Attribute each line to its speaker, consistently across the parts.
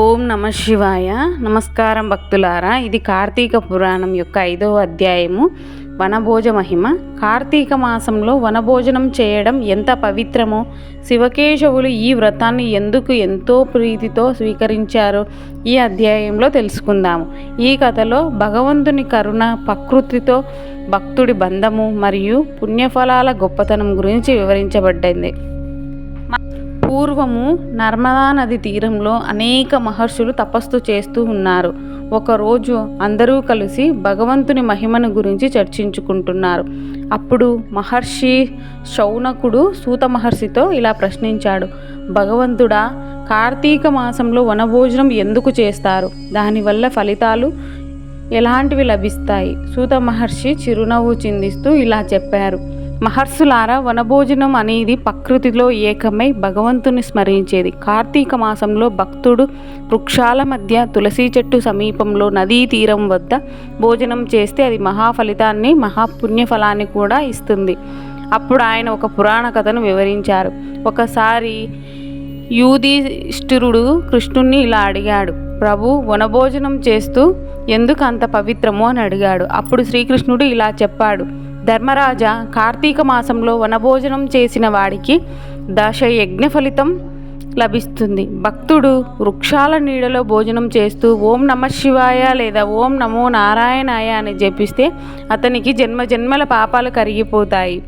Speaker 1: ఓం నమ శివాయ. నమస్కారం భక్తులారా ఇది కార్తీక పురాణం యొక్క ఐదవ అధ్యాయము వనభోజ మహిమ. కార్తీక మాసంలో వనభోజనం చేయడం ఎంత పవిత్రమో శివకేశవులు ఈ వ్రతాన్ని ఎందుకు ఎంతో ప్రీతితో స్వీకరించారో ఈ అధ్యాయంలో తెలుసుకుందాము. ఈ కథలో భగవంతుని కరుణ ప్రకృతితో భక్తుడి బంధము మరియు పుణ్యఫలాల గొప్పతనం గురించి వివరించబడ్డింది పూర్వము నర్మదా నది తీరంలో అనేక మహర్షులు తపస్సు చేస్తూ ఉన్నారు. ఒకరోజు అందరూ కలిసి భగవంతుని మహిమను గురించి చర్చించుకుంటున్నారు. అప్పుడు మహర్షి శౌనకుడు సూత మహర్షితో ఇలా ప్రశ్నించాడు. భగవంతుడా కార్తీక మాసంలో వనభోజనం ఎందుకు చేస్తారు? దానివల్ల ఫలితాలు ఎలాంటివి లభిస్తాయి? సూత మహర్షి చిరునవ్వు చిందిస్తూ ఇలా చెప్పారు. మహర్షులారా వనభోజనం అనేది ప్రకృతిలో ఏకమై భగవంతుని స్మరించేది. కార్తీక మాసంలో భక్తుడు వృక్షాల మధ్య తులసి చెట్టు సమీపంలో నదీ తీరం వద్ద భోజనం చేస్తే అది మహాఫలితాన్ని మహాపుణ్యఫలాన్ని కూడా ఇస్తుంది. అప్పుడు ఆయన ఒక పురాణ కథను వివరించారు. ఒకసారి యూధిష్ఠిరుడు కృష్ణుణ్ణి ఇలా అడిగాడు ప్రభు వనభోజనం చేస్తూ ఎందుకు అంత పవిత్రము? అని అడిగాడు. అప్పుడు శ్రీకృష్ణుడు ఇలా చెప్పాడు ధర్మరాజ కార్తీక మాసంలో వనభోజనం చేసిన వాడికి దశ యజ్ఞ ఫలితం లభిస్తుంది. భక్తుడు వృక్షాల నీడలో భోజనం చేస్తూ ఓం నమ శివాయ లేదా ఓం నమో నారాయణాయ అని జపిస్తే అతనికి జన్మ జన్మల పాపాలు కరిగిపోతాయి.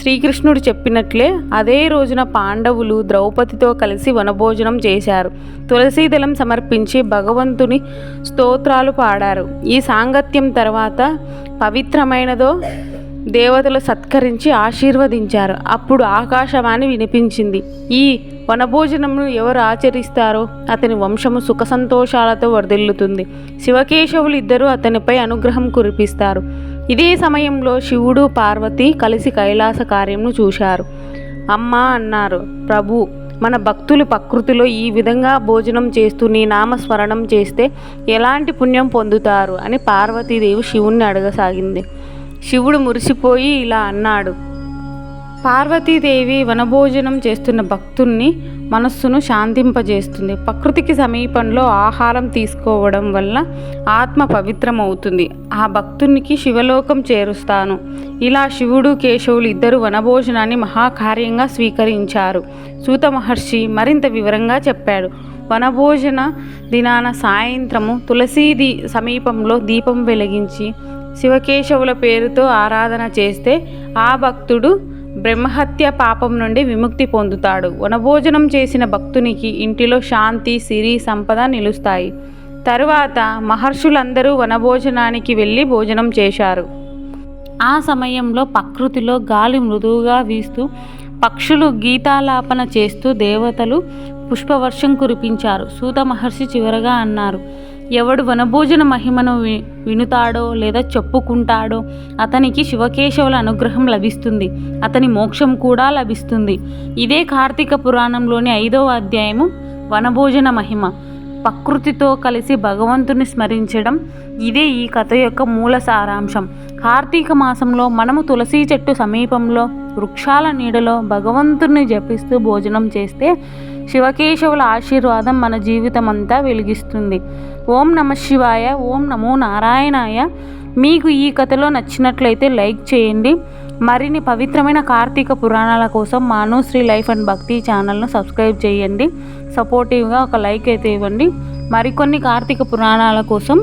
Speaker 1: శ్రీకృష్ణుడు చెప్పినట్లే అదే రోజున పాండవులు ద్రౌపదితో కలిసి వనభోజనం చేశారు. తులసీదళం సమర్పించి భగవంతుని స్తోత్రాలు పాడారు. ఈ సాంగత్యం తర్వాత పవిత్రమైనదో దేవతలు సత్కరించి ఆశీర్వదించారు. అప్పుడు ఆకాశవాణి వినిపించింది. ఈ వనభోజనమును ఎవరు ఆచరిస్తారో అతని వంశము సుఖ సంతోషాలతో వర్ధిల్లుతుంది. శివకేశవులు ఇద్దరు అతనిపై అనుగ్రహం కురిపిస్తారు. ఇదే సమయంలో శివుడు పార్వతి కలిసి కైలాస కార్యమును చూశారు. అమ్మ అన్నారు ప్రభు మన భక్తులు ప్రకృతిలో ఈ విధంగా భోజనం చేస్తూ నీ నామస్మరణం చేస్తే ఎలాంటి పుణ్యం పొందుతారు? అని పార్వతీదేవి శివుణ్ణి అడగసాగింది. శివుడు మురిసిపోయి ఇలా అన్నాడు. పార్వతీదేవి వనభోజనం చేస్తున్న భక్తుణ్ణి మనస్సును శాంతింపజేస్తుంది. ప్రకృతికి సమీపంలో ఆహారం తీసుకోవడం వల్ల ఆత్మ పవిత్రమవుతుంది. ఆ భక్తునికి శివలోకం చేరుస్తాను. ఇలా శివుడు కేశవులు ఇద్దరు వనభోజనాన్ని మహాకార్యంగా స్వీకరించారు. సూత మహర్షి మరింత వివరంగా చెప్పాడు. వనభోజన దినాన సాయంత్రము తులసీ దీ సమీపంలో దీపం వెలిగించి శివకేశవుల పేరుతో ఆరాధన చేస్తే ఆ భక్తుడు బ్రహ్మహత్య పాపం నుండి విముక్తి పొందుతాడు. వనభోజనం చేసిన భక్తునికి ఇంటిలో శాంతి సిరి సంపద నిలుస్తాయి. తరువాత మహర్షులందరూ వనభోజనానికి వెళ్ళి భోజనం చేశారు. ఆ సమయంలో ప్రకృతిలో గాలి మృదువుగా వీస్తూ పక్షులు గీతాలాపన చేస్తూ దేవతలు పుష్పవర్షం కురిపించారు. సూత మహర్షి చివరగా అన్నారు ఎవడు వనభోజన మహిమను వి వినుతాడో లేదా చెప్పుకుంటాడో అతనికి శివకేశవుల అనుగ్రహం లభిస్తుంది. అతని మోక్షం కూడా లభిస్తుంది. ఇదే కార్తీక పురాణంలోని ఐదవ అధ్యాయము వనభోజన మహిమ. ప్రకృతితో కలిసి భగవంతుని స్మరించడం ఇదే ఈ కథ యొక్క మూల సారాంశం. కార్తీక మాసంలో మనము తులసి చెట్టు సమీపంలో వృక్షాల నీడలో భగవంతుని జపిస్తూ భోజనం చేస్తే శివకేశవుల ఆశీర్వాదం మన జీవితం అంతా వెలిగిస్తుంది. ఓం నమ శివాయ ఓం నమో నారాయణాయ. మీకు ఈ కథలో నచ్చినట్లయితే లైక్ చేయండి. మరిన్ని పవిత్రమైన కార్తీక పురాణాల కోసం మానుశ్రీ లైఫ్ అండ్ భక్తి ఛానల్ను సబ్స్క్రైబ్ చేయండి. సపోర్టివ్గా ఒక లైక్ అయితే ఇవ్వండి. మరికొన్ని కార్తీక పురాణాల కోసం